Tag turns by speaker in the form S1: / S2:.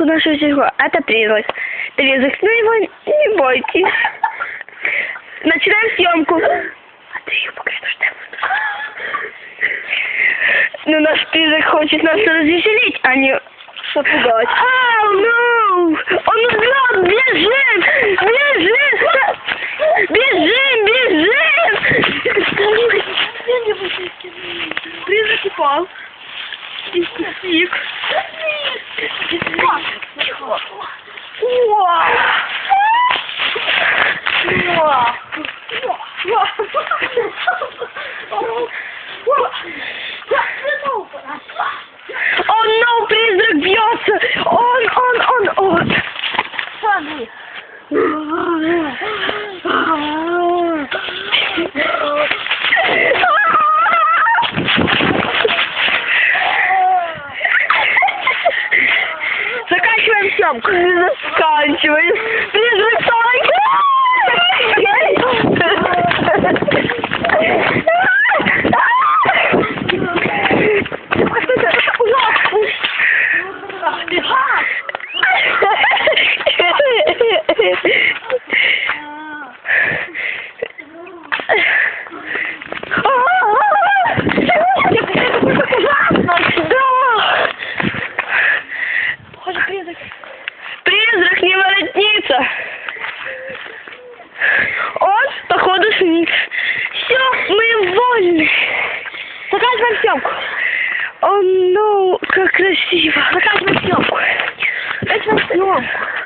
S1: съемку нашего всего. Это призрак. Ну его не бойтесь. Начинаем съемку. А ты еще покажешь, что я. Ну, наш призрак хочет нас развеселить, а не попугать. Ау, ну! Он узнал! Бежим! Бежим! Бежим! Бежим! Призрак упал. И сник. Oh no, please, the biot! On, on, on, on! съемку. Заканчиваем. Призрак Призрак Воротнится. Он, походу, сник. Все, мы вольны. Заканчиваем съемку. О, ну, как красиво. Заканчиваем съемку. Заканчиваем съемку.